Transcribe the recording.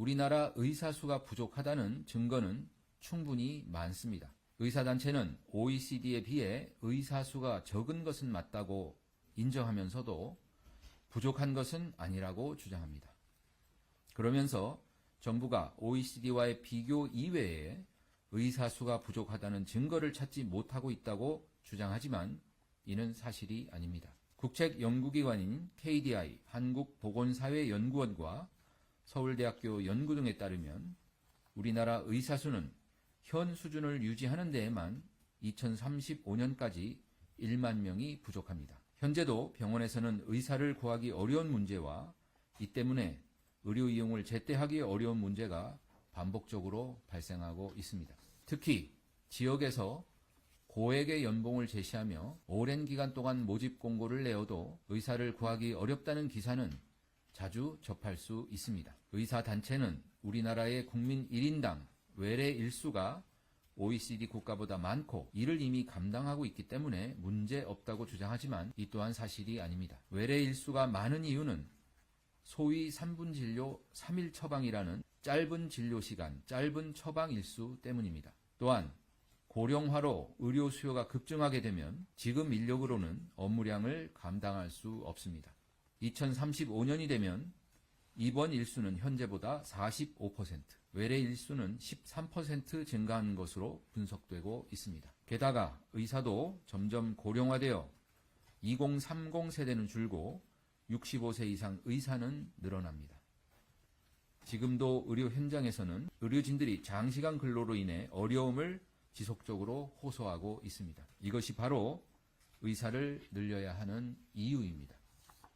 우리나라 의사 수가 부족하다는 증거는 충분히 많습니다. 의사단체는 OECD에 비해 의사 수가 적은 것은 맞다고 인정하면서도 부족한 것은 아니라고 주장합니다. 그러면서 정부가 OECD와의 비교 이외에 의사 수가 부족하다는 증거를 찾지 못하고 있다고 주장하지만 이는 사실이 아닙니다. 국책 연구기관인 KDI 한국보건사회연구원과 서울대학교 연구 등에 따르면 우리나라 의사 수는 현 수준을 유지하는 데에만 2035년까지 1만 명이 부족합니다. 현재도 병원에서는 의사를 구하기 어려운 문제와 이 때문에 의료 이용을 제때 하기 어려운 문제가 반복적으로 발생하고 있습니다. 특히 지역에서 고액의 연봉을 제시하며 오랜 기간 동안 모집 공고를 내어도 의사를 구하기 어렵다는 기사는 자주 접할 수 있습니다. 의사 단체는 우리나라의 국민 1인당 외래 일수가 OECD 국가보다 많고 이를 이미 감당하고 있기 때문에 문제 없다고 주장하지만 이 또한 사실이 아닙니다. 외래 일수가 많은 이유는 소위 3분 진료 3일 처방이라는 짧은 진료 시간, 짧은 처방 일수 때문입니다. 또한 고령화로 의료 수요가 급증하게 되면 지금 인력으로는 업무량을 감당할 수 없습니다. 2035년이 되면 입원 일수는 현재보다 45%, 외래 일수는 13% 증가한 것으로 분석되고 있습니다. 게다가 의사도 점점 고령화되어 2030 세대는 줄고 65세 이상 의사는 늘어납니다. 지금도 의료 현장에서는 의료진들이 장시간 근로로 인해 어려움을 지속적으로 호소하고 있습니다. 이것이 바로 의사를 늘려야 하는 이유입니다.